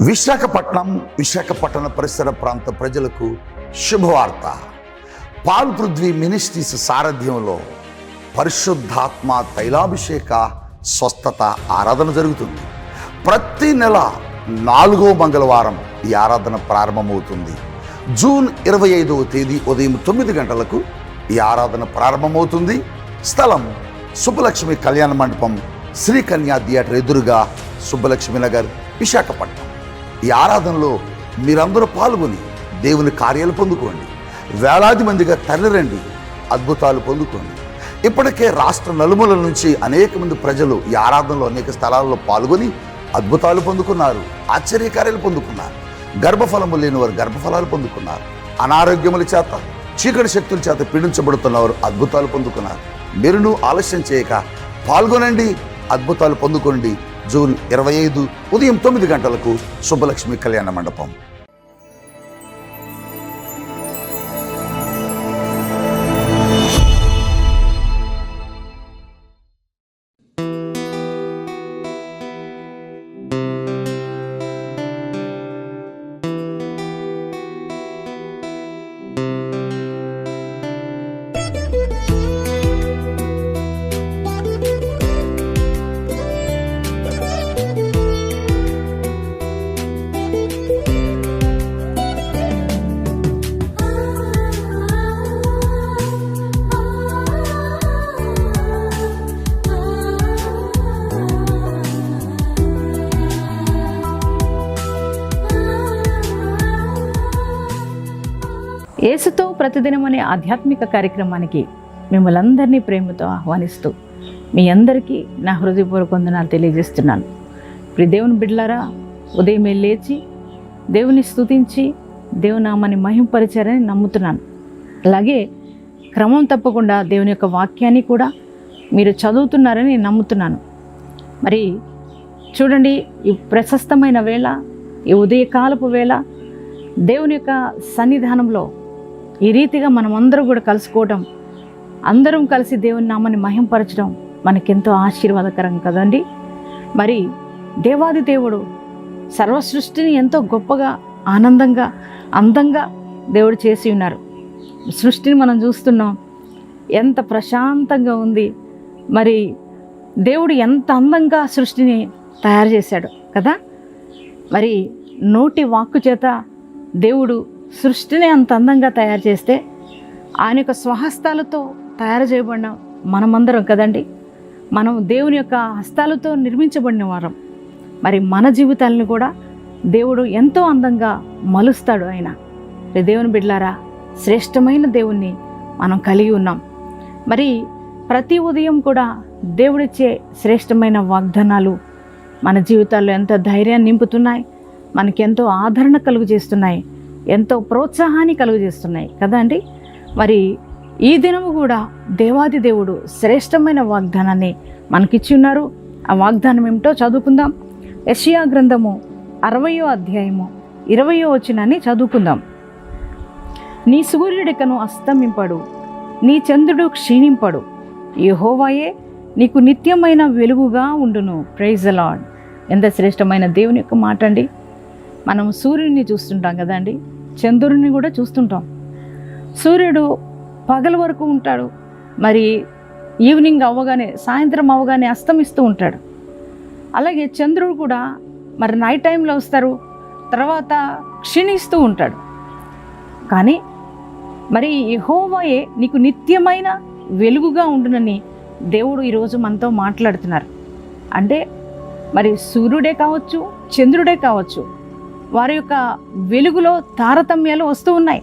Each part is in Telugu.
విశాఖపట్నం విశాఖపట్టణ పరిసర ప్రాంత ప్రజలకు శుభవార్త. పాల్ పృథ్వీ మినిస్ట్రీస్ సారథ్యంలో పరిశుద్ధాత్మ తైలాభిషేక స్వస్థత ఆరాధన జరుగుతుంది. ప్రతి నెల నాలుగో మంగళవారం ఈ ఆరాధన ప్రారంభమవుతుంది. జూన్ ఇరవై ఐదవ తేదీ ఉదయం తొమ్మిది గంటలకు ఈ ఆరాధన ప్రారంభమవుతుంది. స్థలం సుబ్బలక్ష్మి కళ్యాణ మండపం శ్రీకన్యా థియేటర్ ఎదురుగా సుబ్బలక్ష్మి నగర్ విశాఖపట్నం. ఈ ఆరాధనలో మీరందరూ పాల్గొని దేవుని కార్యాలు పొందుకోండి. వేలాది మందిగా తరలిరండి అద్భుతాలు పొందుకోండి. ఇప్పటికే రాష్ట్ర నలుమూల నుంచి అనేక మంది ప్రజలు ఈ ఆరాధనలో అనేక స్థలాల్లో పాల్గొని అద్భుతాలు పొందుకున్నారు ఆశ్చర్యకార్యాలు పొందుకున్నారు గర్భఫలము లేని వారు గర్భఫలాలు పొందుకున్నారు అనారోగ్యముల చేత చీకటి శక్తుల చేత పీడించబడుతున్నవారు అద్భుతాలు పొందుకున్నారు. మీరును ఆలస్యం చేయక పాల్గొనండి అద్భుతాలు పొందుకోండి. జూన్ ఇరవై ఐదు ఉదయం తొమ్మిది గంటలకు శుభలక్ష్మి కళ్యాణ మండపం. ప్రతిదినం అనే ఆధ్యాత్మిక కార్యక్రమానికి మిమ్మల్ని అందరినీ ప్రేమతో ఆహ్వానిస్తూ మీ అందరికీ నా హృదయపూర్వక వందనాలు తెలియజేస్తున్నాను. ఇప్పుడు దేవుని బిడ్డలారా ఉదయమే లేచి దేవుని స్తుతించి దేవునామాన్ని మహింపరిచారని నమ్ముతున్నాను. అలాగే క్రమం తప్పకుండా దేవుని యొక్క వాక్యాన్ని కూడా మీరు చదువుతున్నారని నమ్ముతున్నాను. మరి చూడండి ఈ ప్రశస్తమైన వేళ ఈ ఉదయకాలపు వేళ దేవుని యొక్క సన్నిధానంలో ఈ రీతిగా మనం అందరం కూడా కలుసుకోవడం అందరం కలిసి దేవుని నామాన్ని మహింపరచడం మనకెంతో ఆశీర్వాదకరం కదండి. మరి దేవాది దేవుడు సర్వ సృష్టిని ఎంతో గొప్పగా ఆనందంగా అందంగా దేవుడు చేసి ఉన్నారు. సృష్టిని మనం చూస్తున్నాం ఎంత ప్రశాంతంగా ఉంది. మరి దేవుడు ఎంత అందంగా సృష్టిని తయారు చేశాడు కదా. మరి నోటి వాక్కు చేత దేవుడు సృష్టిని అంత అందంగా తయారు చేస్తే ఆయన యొక్క స్వహస్తాలతో తయారు చేయబడిన మనమందరం కదండి? మనం దేవుని యొక్క హస్తాలతో నిర్మించబడిన వారం. మరి మన జీవితాలను కూడా దేవుడు ఎంతో అందంగా మలుస్తాడు ఆయన. దేవుని బిడ్లారా శ్రేష్టమైన దేవుణ్ణి మనం కలిగి ఉన్నాం. మరి ప్రతి ఉదయం కూడా దేవుడిచ్చే శ్రేష్టమైన వాగ్దానాలు మన జీవితాల్లో ఎంత ధైర్యాన్ని నింపుతున్నాయి మనకెంతో ఆదరణ కలుగు చేస్తున్నాయి ఎంతో ప్రోత్సాహాన్ని కలుగజేస్తున్నాయి. కదా అండి? మరి ఈ దినము కూడా దేవాది దేవుడు శ్రేష్టమైన వాగ్దానాన్ని మనకిచ్చి ఉన్నారు ఆ వాగ్దానం ఏమిటో చదువుకుందాం. యషియా గ్రంథము అరవయో అధ్యాయము ఇరవయో వచనాన్ని చదువుకుందాం. నీ సూర్యుడికను అస్తమింపడు నీ చంద్రుడు క్షీణింపడు. యహోవాయే నీకు నిత్యమైన వెలుగుగా ఉండును. ప్రైజ్ లాడ్ ఎంత శ్రేష్టమైన దేవుని యొక్క మాట అండి మనం సూర్యుడిని చూస్తుంటాం కదండి చంద్రుడిని కూడా చూస్తుంటాం. సూర్యుడు పగల వరకు ఉంటాడు. మరి ఈవినింగ్ అవ్వగానే సాయంత్రం అవ్వగానే అస్తమిస్తూ ఉంటాడు. అలాగే చంద్రుడు కూడా మరి నైట్ టైంలో వస్తారు. తర్వాత క్షీణిస్తూ ఉంటాడు. కానీ మరి యెహోవాయే నీకు నిత్యమైన వెలుగుగా ఉండునని దేవుడు ఈరోజు మనతో మాట్లాడుతున్నారు. అంటే మరి సూర్యుడే కావచ్చు చంద్రుడే కావచ్చు వారి యొక్క వెలుగులో తారతమ్యాలు వస్తూ ఉన్నాయి.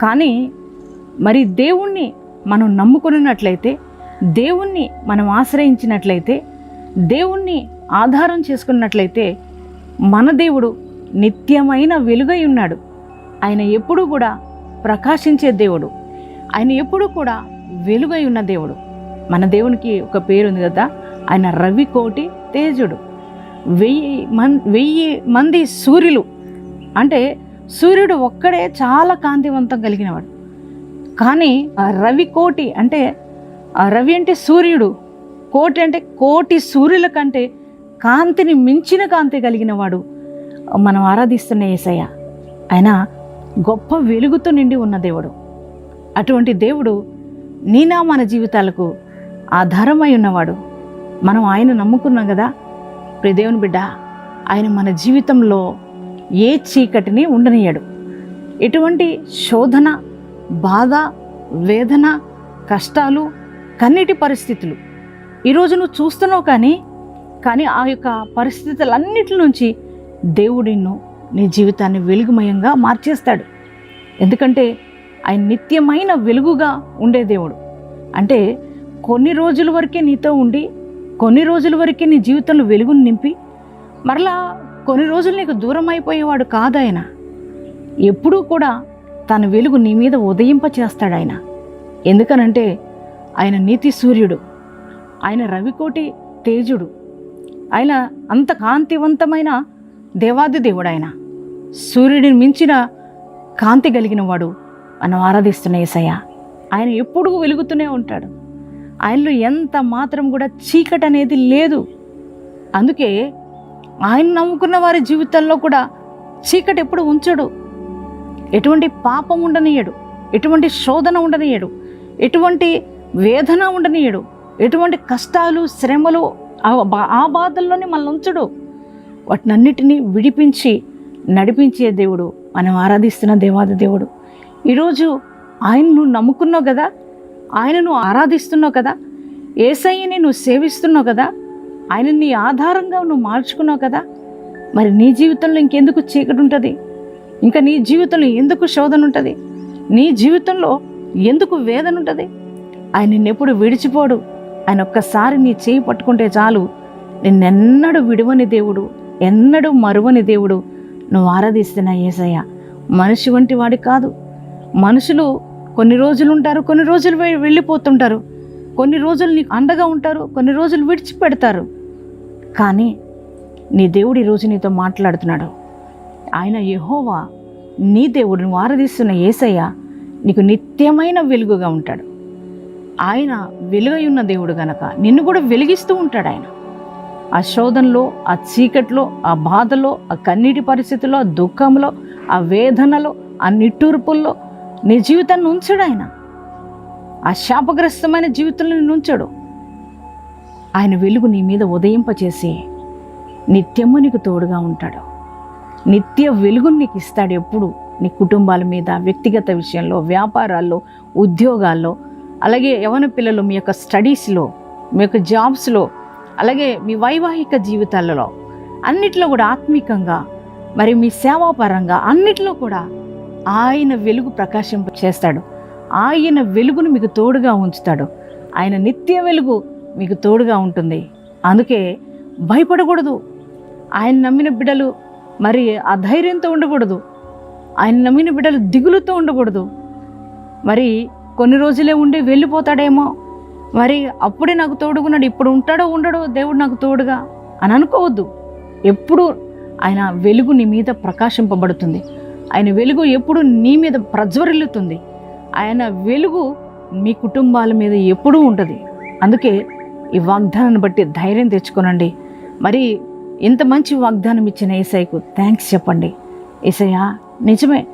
కానీ మరి దేవుణ్ణి మనం నమ్ముకున్నట్లయితే దేవుణ్ణి మనం ఆశ్రయించినట్లయితే దేవుణ్ణి ఆధారం చేసుకున్నట్లయితే మన దేవుడు నిత్యమైన వెలుగై ఉన్నాడు. ఆయన ఎప్పుడూ కూడా ప్రకాశించే దేవుడు. ఆయన ఎప్పుడూ కూడా వెలుగై ఉన్న దేవుడు. మన దేవునికి ఒక పేరు ఉంది కదా ఆయన రవి కోటి తేజుడు. వెయ్యి మన్ వెయ్యి మంది సూర్యులు. అంటే సూర్యుడు ఒక్కడే చాలా కాంతివంతం కలిగినవాడు. కానీ ఆ రవి కోటి అంటే ఆ రవి అంటే సూర్యుడు. కోటి అంటే కోటి సూర్యుల కంటే కాంతిని మించిన కాంతి కలిగినవాడు మనం ఆరాధిస్తున్న ఏసయ్య. ఆయన గొప్ప వెలుగుతో నిండి ఉన్న దేవుడు. అటువంటి దేవుడు నీనా మన జీవితాలకు ఆధారమై ఉన్నవాడు. మనం ఆయన నమ్ముకున్నాం కదా? ప్రదేవుని బిడ్డ ఆయన మన జీవితంలో ఏ చీకటిని ఉండనీయడు. ఎటువంటి శోధన బాధ వేదన కష్టాలు కన్నీటి పరిస్థితులు ఈరోజు నువ్వు చూస్తున్నావు కానీ కానీ ఆ యొక్క పరిస్థితులన్నిటి నుంచి దేవుడిను నీ జీవితాన్ని వెలుగుమయంగా మార్చేస్తాడు. ఎందుకంటే ఆయన నిత్యమైన వెలుగుగా ఉండే దేవుడు. అంటే కొన్ని రోజుల వరకే నీతో ఉండి కొన్ని రోజుల వరకే నీ జీవితంలో వెలుగును నింపి మరలా కొన్ని రోజులు నీకు దూరం అయిపోయేవాడు కాదాయన. ఎప్పుడూ కూడా తన వెలుగు నీ మీద ఉదయింప చేస్తాడు ఆయన ఎందుకనంటే ఆయన నీతి సూర్యుడు. ఆయన రవికోటి తేజుడు. ఆయన అంత కాంతివంతమైన దేవాది దేవుడు ఆయన సూర్యుడిని మించిన కాంతి కలిగిన వాడు మనం ఆరాధిస్తున్న ఏసయ్య. ఆయన ఎప్పుడూ వెలుగుతూనే ఉంటాడు. ఆయనలో ఎంత మాత్రం కూడా చీకటి అనేది లేదు. అందుకే ఆయన నమ్ముకున్న వారి జీవితంలో కూడా చీకటి ఎప్పుడు ఉంచడు. ఎటువంటి పాపం ఉండనీయడు. ఎటువంటి శోధన ఉండనీయడు. ఎటువంటి వేదన ఉండనీయడు. ఎటువంటి కష్టాలు శ్రమలు ఆ బా- ఆ బాధల్లోనే మనల్ని ఉంచడు. వాటినన్నిటినీ విడిపించి నడిపించే దేవుడు మనం ఆరాధిస్తున్న దేవాది దేవుడు. ఈరోజు ఆయన్ను నమ్ముకున్నావు కదా? ఆయనను ఆరాధిస్తున్నావు కదా? ఏసయ్యని నువ్వు సేవిస్తున్నావు కదా? ఆయన నీ ఆధారంగా నువ్వు మార్చుకున్నావు కదా? మరి నీ జీవితంలో ఇంకెందుకు చీకటి ఉంటుంది ఇంకా నీ జీవితంలో ఎందుకు శోధన ఉంటుంది నీ జీవితంలో ఎందుకు వేదన ఉంటుంది ఆయన నిన్నెప్పుడు విడిచిపోడు. ఆయన ఒక్కసారి నీ చేయి పట్టుకుంటే చాలు. నిన్నెన్నడూ విడువని దేవుడు ఎన్నడూ మరువని దేవుడు నువ్వు ఆరాధిస్తున్నా ఏసయ్య. మనిషి వంటి వాడి కాదు. మనుషులు కొన్ని రోజులు ఉంటారు కొన్ని రోజులు వెళ్ళిపోతుంటారు. కొన్ని రోజులు నీకు అండగా ఉంటారు కొన్ని రోజులు విడిచిపెడతారు. కానీ నీ దేవుడు ఈరోజు నీతో మాట్లాడుతున్నాడు. ఆయన యహోవా నీ దేవుడిని నువ్వు ఆరాధిస్తున్న ఏసయ్య నీకు నిత్యమైన వెలుగుగా ఉంటాడు. ఆయన వెలుగై ఉన్న దేవుడు గనక నిన్ను కూడా వెలిగిస్తూ ఉంటాడు ఆయన. ఆ శోధనలో ఆ చీకట్లో ఆ బాధలో ఆ కన్నీటి పరిస్థితుల్లో ఆ దుఃఖంలో ఆ వేదనలో ఆ నిట్టూర్పుల్లో నీ జీవితాన్ని ఉంచాడు ఆయన. ఆ శాపగ్రస్తమైన జీవితంలో నిన్ను ఉంచాడు. ఆయన వెలుగు నీ మీద ఉదయింపచేసి నిత్యము నీకు తోడుగా ఉంటాడు. నిత్య వెలుగును నీకు ఇస్తాడు ఎప్పుడు. నీ కుటుంబాల మీద వ్యక్తిగత విషయంలో వ్యాపారాల్లో ఉద్యోగాల్లో అలాగే యవన పిల్లలు మీ యొక్క స్టడీస్లో మీ యొక్క జాబ్స్లో అలాగే మీ వైవాహిక జీవితాలలో అన్నిట్లో కూడా ఆత్మీకంగా మరి మీ సేవాపరంగా అన్నిట్లో కూడా ఆయన వెలుగు ప్రకాశింప చేస్తాడు. ఆయన వెలుగును మీకు తోడుగా ఉంచుతాడు. ఆయన నిత్య వెలుగు మీకు తోడుగా ఉంటుంది. అందుకే భయపడకూడదు. ఆయన నమ్మిన బిడ్డలు మరి అధైర్యంతో ఉండకూడదు. ఆయన నమ్మిన బిడ్డలు దిగులుతో ఉండకూడదు. మరి కొన్ని రోజులే ఉండి వెళ్ళిపోతాడేమో. మరి అప్పుడే నాకు తోడుగున్నాడు ఇప్పుడు ఉంటాడో ఉండడో దేవుడు నాకు తోడుగా అని అనుకోవద్దు. ఎప్పుడు ఆయన వెలుగు నీ మీద ప్రకాశింపబడుతుంది. ఆయన వెలుగు ఎప్పుడు నీ మీద ప్రజ్వరిల్లుతుంది. ఆయన వెలుగు మీ కుటుంబాల మీద ఎప్పుడూ ఉంటుంది. అందుకే ఈ వాగ్దానాన్ని బట్టి ధైర్యం తెచ్చుకోనండి. మరి ఇంత మంచి వాగ్దానం ఇచ్చిన ఏసైకు థ్యాంక్స్ చెప్పండి. ఏసయ్యా నిజమే.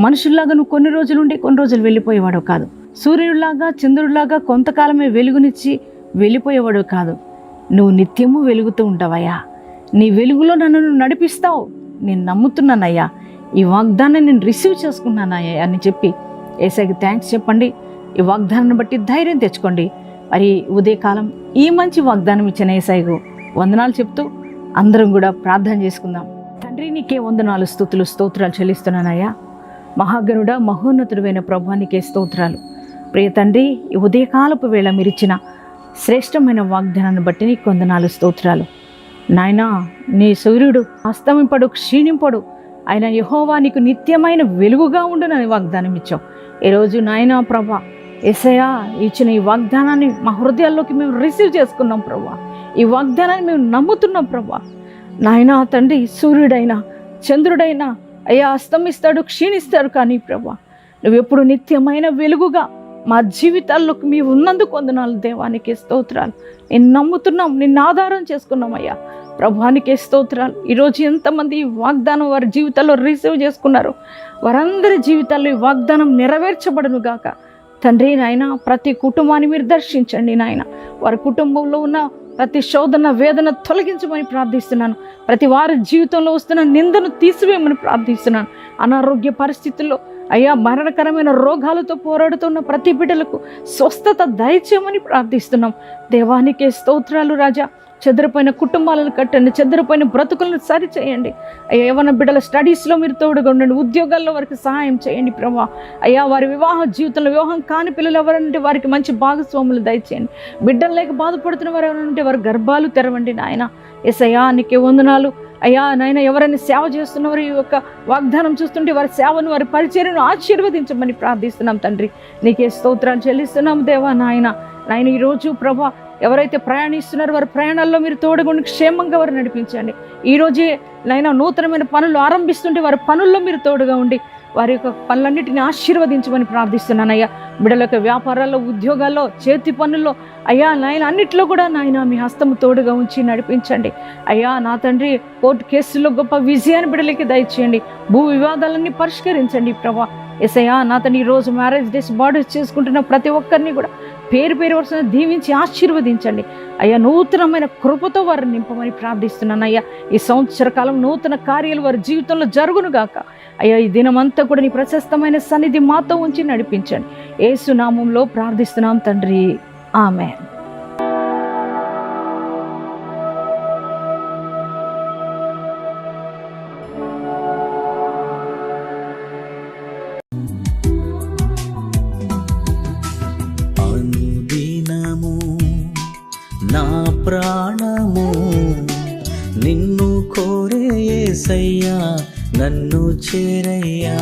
మనుషుల్లాగా నువ్వు కొన్ని రోజులుండి కొన్ని రోజులు వెళ్ళిపోయేవాడు కాదు. సూర్యుడిలాగా చంద్రుడిలాగా కొంతకాలమే వెలుగునిచ్చి వెళ్ళిపోయేవాడు కాదు. నువ్వు నిత్యము వెలుగుతూ ఉంటావయ్యా. నీ వెలుగులో నన్ను నడిపిస్తావు. నేను నమ్ముతున్నానయ్యా. ఈ వాగ్దానాన్ని నేను రిసీవ్ చేసుకున్నానయ్యా అని చెప్పి ఏసైకి థ్యాంక్స్ చెప్పండి. ఈ వాగ్దానాన్ని బట్టి ధైర్యం తెచ్చుకోండి. మరి ఉదయకాలం ఈ మంచి వాగ్దానం ఇచ్చిన ఏసైకు వందనాలు చెప్తూ అందరం కూడా ప్రార్థన చేసుకుందాం. తండ్రి నీకే వందనాలు స్థుతులు స్తోత్రాలు చెల్లిస్తున్నానయ్యా మహాగణుడ మహోన్నతుడైన ప్రభానికే స్తోత్రాలు. ప్రియ తండ్రి ఈ ఉదయకాలపు వేళ మీరిచ్చిన శ్రేష్టమైన వాగ్దానాన్ని బట్టి నీకు వందనాలు స్తోత్రాలు. నాయనా నీ సూర్యుడు అస్తమింపడు క్షీణింపడు. ఆయన యహోవా నీకు నిత్యమైన వెలుగుగా ఉండునని వాగ్దానం ఇచ్చావు. ఈరోజు నాయనా ప్రభా ఎసయా ఇచ్చిన ఈ వాగ్దానాన్ని మా హృదయాల్లోకి మేము రిసీవ్ చేసుకున్నాం ప్రభా. ఈ వాగ్దానాన్ని మేము నమ్ముతున్నాం ప్రభా. నాయనా తండ్రి సూర్యుడైనా చంద్రుడైనా అయ్యా అస్తమిస్తాడు క్షీణిస్తాడు కానీ ప్రభా నువ్వెప్పుడు నిత్యమైన వెలుగుగా మా జీవితాల్లోకి మీ ఉన్నందుకు వందనాలు. దేవానికి స్తోత్రాలు. నేను నమ్ముతున్నాం నిన్ను ఆధారం చేసుకున్నామయ్యా. ప్రభానికి స్తోత్రాలు. ఈరోజు ఎంతమంది ఈ వాగ్దానం వారి జీవితాల్లో రిసీవ్ చేసుకున్నారు వారందరి జీవితాల్లో ఈ వాగ్దానం నెరవేర్చబడును గాక. తండ్రి నాయన ప్రతి కుటుంబాన్ని మీరు దర్శించండి నాయన. వారి కుటుంబంలో ఉన్న ప్రతి శోధన వేదన తొలగించమని ప్రార్థిస్తున్నాను. ప్రతి వారి జీవితంలో వస్తున్న నిందను తీసివేయమని ప్రార్థిస్తున్నాను. అనారోగ్య పరిస్థితుల్లో అయ్యా మరణకరమైన రోగాలతో పోరాడుతున్న ప్రతి బిడ్డలకు స్వస్థత దయచేయమని ప్రార్థిస్తున్నాం. దేవానికే స్తోత్రాలు రాజా. చెదిరిపోయిన కుటుంబాలను కట్టండి చెదిరిపోయిన బ్రతుకులను సరిచేయండి. అయ్యా ఏమైనా బిడ్డల స్టడీస్లో మీరు తోడుగా ఉండండి ఉద్యోగాల్లో వారికి సహాయం చేయండి ప్రభా. అయ్యా వారి వివాహ జీవితంలో వివాహం కాని పిల్లలు ఎవరంటే వారికి మంచి భాగస్వాములు దయచేయండి. బిడ్డలు లేక బాధపడుతున్న వారు ఎవరంటే వారి గర్భాలు తెరవండి నాయన. ఎస్ అయ్యా నీకే వందనాలు. అయ్యా నాయన ఎవరైనా సేవ చేస్తున్నవారు ఈ యొక్క వాగ్దానం చూస్తుంటే వారి సేవను వారి పరిచర్యను ఆశీర్వదించమని ప్రార్థిస్తున్నాం తండ్రి. నీకే స్తోత్రాలు చెల్లిస్తున్నాం దేవా నాయన. నాయన ఈరోజు ప్రభా ఎవరైతే ప్రయాణిస్తున్నారో వారి ప్రయాణాల్లో మీరు తోడుగుండి క్షేమంగా వారు నడిపించండి. ఈరోజే నైనా నూతనమైన పనులు ఆరంభిస్తుంటే వారి పనుల్లో మీరు తోడుగా ఉండి వారి యొక్క పనులన్నిటిని ఆశీర్వదించమని ప్రార్థిస్తున్నాను అయ్యా బిడ్డల యొక్క వ్యాపారాల్లో ఉద్యోగాల్లో చేతి పనుల్లో అయ్యా నాయన అన్నిట్లో కూడా నాయన మీ హస్తము తోడుగా ఉంచి నడిపించండి. అయ్యా నా తండ్రి కోర్టు కేసుల్లో గొప్ప విజయాన్ని బిడ్డలకి దయచేయండి. భూ వివాదాలన్నీ పరిష్కరించండి ప్రభా. ఎసయ్యా నా తండ్రి ఈరోజు మ్యారేజ్ డేస్ బాడీస్ చేసుకుంటున్న ప్రతి ఒక్కరిని కూడా పేరు పేరు వరుసను దీవించి ఆశీర్వదించండి. అయ్యా నూతనమైన కృపతో వారిని నింపమని ప్రార్థిస్తున్నాను అయ్యా ఈ సంవత్సర కాలం నూతన కార్యాలు వారి జీవితంలో జరుగును గాక. అయ్యా ఈ దినమంతా కూడా నీ ప్రశస్తమైన సన్నిధి మాతో ఉంచి నడిపించండి. ఏసు నామంలో ప్రార్థిస్తున్నాం తండ్రి. ఆమె నా ప్రాణము నిన్ను కోరే సయ్యా నన్ను చేరయ్యా.